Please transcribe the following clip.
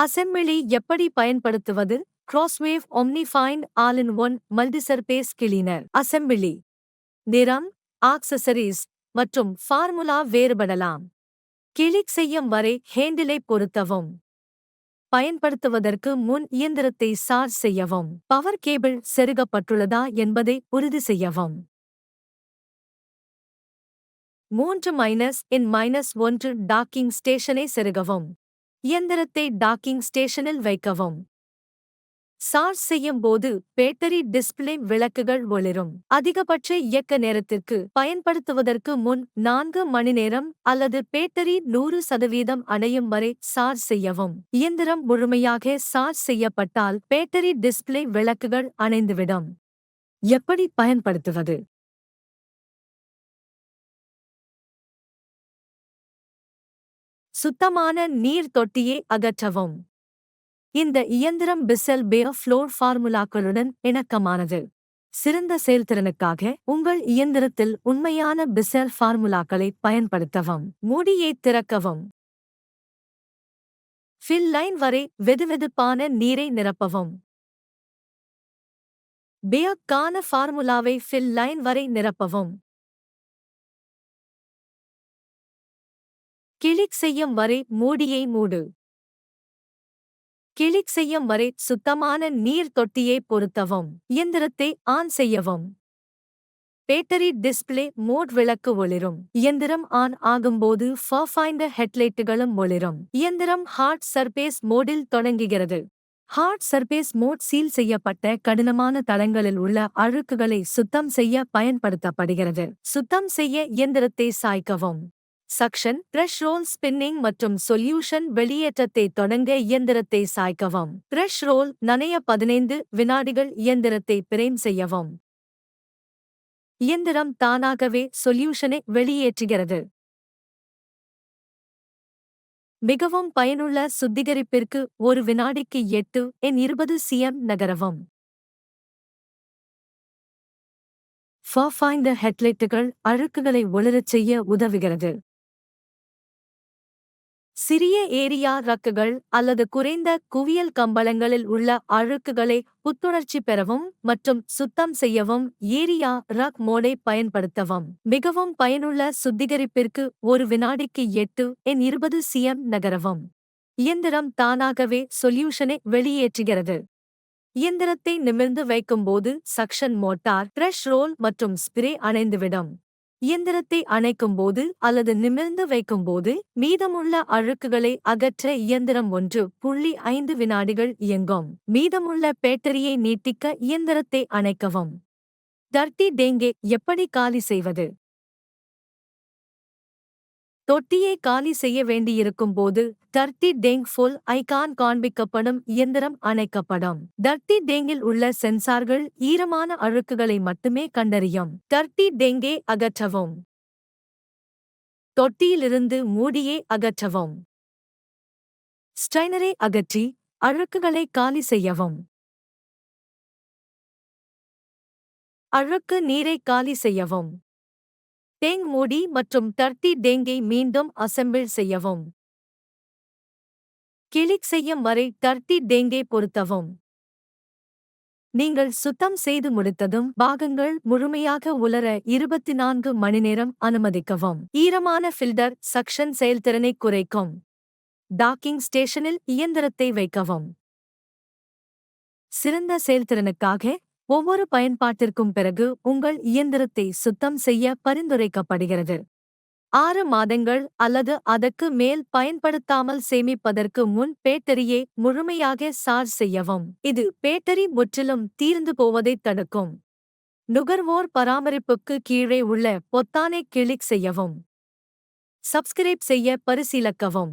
Assembly எப்படி பயன்படுத்துவது? CrossWave OmniFind all in one multisurface cleaner assembly. நிறம் ஆக்சசரிஸ் மற்றும் ஃபார்முலா வேறுபடலாம். கிளிக் செய்யும் வரை ஹேண்டிலை பொருத்தவும். பயன்படுத்துவதற்கு முன் இயந்திரத்தை சார்ஜ் செய்யவும். பவர் கேபிள் செருகப்பட்டுள்ளதா என்பதை உறுதி செய்யவும். மூன்று மைனஸ் இன் மைனஸ் ஒன்று டாக்கிங் ஸ்டேஷனை செருகவும். இயந்திரத்தை டாக்கிங் ஸ்டேஷனில் வைக்கவும். சார்ஜ் செய்யும் போது பேட்டரி டிஸ்பிளே விளக்குகள் ஒளிரும். அதிகபட்ச இயக்க நேரத்திற்கு பயன்படுத்துவதற்கு முன் நான்கு மணி நேரம் அல்லது பேட்டரி நூறு சதவீதம் அடையும் வரை சார்ஜ் செய்யவும். இயந்திரம் முழுமையாக சார்ஜ் செய்யப்பட்டால் பேட்டரி டிஸ்பிளே விளக்குகள் அணைந்துவிடும். எப்படி பயன்படுத்துவது? சுத்தமான நீர் தொட்டியை அகற்றவும். இந்த இயந்திரம் பிசெல் பே ஃப்ளோர் ஃபார்முலாக்களுடன் இணக்கமானது. சிறந்த செயல்திறனுக்காக உங்கள் இயந்திரத்தில் உண்மையான பிசெல் ஃபார்முலாக்களை பயன்படுத்தவும். மூடியை திறக்கவும். ஃபில் லைன் வரை வெதுவெதுப்பான நீரை நிரப்பவும். பேக்கான ஃபார்முலாவை ஃபில் லைன் வரை நிரப்பவும். கிளிக் செய்யும் வரை மூடியை மூடு. கிளிக் செய்யும் வரை சுத்தமான நீர் தொட்டியை பொருத்தவும். இயந்திரத்தை ஆன் செய்யவும். பேட்டரி டிஸ்பிளே மோட் விளக்கு ஒளிரும். இயந்திரம் ஆன் ஆகும்போது ஃபர்ஃபைண்ட ஹெட்லைட்டுகளும் ஒளிரும். இயந்திரம் ஹார்ட் சர்பேஸ் மோடில் தொடங்குகிறது. ஹார்ட் சர்பேஸ் மோட் சீல் செய்யப்பட்ட கடினமான தளங்களில் உள்ள அழுக்குகளை சுத்தம் செய்ய பயன்படுத்தப்படுகிறது. சுத்தம் செய்ய இயந்திரத்தை சாய்க்கவும். சக்ஷன் பிரஷ் ரோல் ஸ்பின்னிங் மற்றும் சொல்யூஷன் வெளியேற்றத்தை தொடங்க இயந்திரத்தை சாய்க்கவும். பிரஷ் ரோல் நனைய பதினைந்து வினாடிகள் இயந்திரத்தை பிரேம் செய்யவும். இயந்திரம் தானாகவே சொல்யூஷனை வெளியேற்றுகிறது. மிகவும் பயனுள்ள சுத்திகரிப்பிற்கு ஒரு வினாடிக்கு எட்டு என் இருபது சிஎம் நகரவும். ஃபர்ஃபைண்டர் ஹெட்லைட்டுகள் அழுக்குகளை ஒளிரச் செய்ய உதவுகிறது. சிறிய ஏரியா ரக்குகள் அல்லது குறைந்த குவியல் கம்பளங்களில் உள்ள அழுக்குகளை புத்துணர்ச்சி பெறவும் மற்றும் சுத்தம் செய்யவும் ஏரியா ரக் மோடை பயன்படுத்தவும். மிகவும் பயனுள்ள சுத்திகரிப்பிற்கு ஒரு வினாடிக்கு எட்டு என் இருபது சிஎம் நகரவும். இயந்திரம் தானாகவே சொல்யூஷனை வெளியேற்றுகிறது. இயந்திரத்தை நிமிர்ந்து வைக்கும்போது சக்ஷன் மோட்டார் பிரஷ் ரோல் மற்றும் ஸ்ப்ரே அணைந்துவிடும். இயந்திரத்தை அணைக்கும்போது அல்லது நிமிர்ந்து வைக்கும்போது மீதமுள்ள அழுக்குகளை அகற்ற இயந்திரம் ஒன்று புள்ளி ஐந்து வினாடிகள் இயங்கும். மீதமுள்ள பேட்டரியை நீட்டிக்க இயந்திரத்தை அணைக்கவும். டர்ட்டி டேங்கே எப்படி காலி செய்வது? தொட்டியை காலி செய்ய வேண்டியிருக்கும் போது டர்த்தி டேங் ஃபுல் ஐகான் காண்பிக்கப்படும் இயந்திரம் அணைக்கப்படும். டர்த்தி டேங்கில் உள்ள சென்சார்கள் ஈரமான அழுக்குகளை மட்டுமே கண்டறியும். டர்த்தி டேங்கே அகற்றவும். தொட்டியிலிருந்து மூடியை அகற்றவும். ஸ்ட்ரைனரை அகற்றி அழுக்குகளை காலி செய்யவும். அழுக்கு நீரை காலி செய்யவும். டேங் மூடி மற்றும் டர்டி டேங்கை மீண்டும் அசெம்பிள் செய்யவும். கிளிக் செய்யும் வரை டர்டி டேங்கை பொருத்தவும். நீங்கள் சுத்தம் செய்து முடித்ததும் பாகங்கள் முழுமையாக உலர இருபத்தி நான்கு மணி நேரம் அனுமதிக்கவும். ஈரமான ஃபில்டர் சக்ஷன் செயல்திறனை குறைக்கும். டாக்கிங் ஸ்டேஷனில் இயந்திரத்தை வைக்கவும். சிறந்த செயல்திறனுக்காக ஒவ்வொரு பயன்பாட்டிற்கும் பிறகு உங்கள் இயந்திரத்தை சுத்தம் செய்ய பரிந்துரைக்கப்படுகிறது. ஆறு மாதங்கள் அல்லது அதற்கு மேல் பயன்படுத்தாமல் சேமிப்பதற்கு முன் பேட்டரியை முழுமையாக சார்ஜ் செய்யவும். இது பேட்டரி முற்றிலும் தீர்ந்து போவதைத் தடுக்கும். நுகர்வோர் பராமரிப்புக்கு கீழே உள்ள பொத்தானை கிளிக் செய்யவும். சப்ஸ்கிரைப் செய்ய பரிசீலக்கவும்.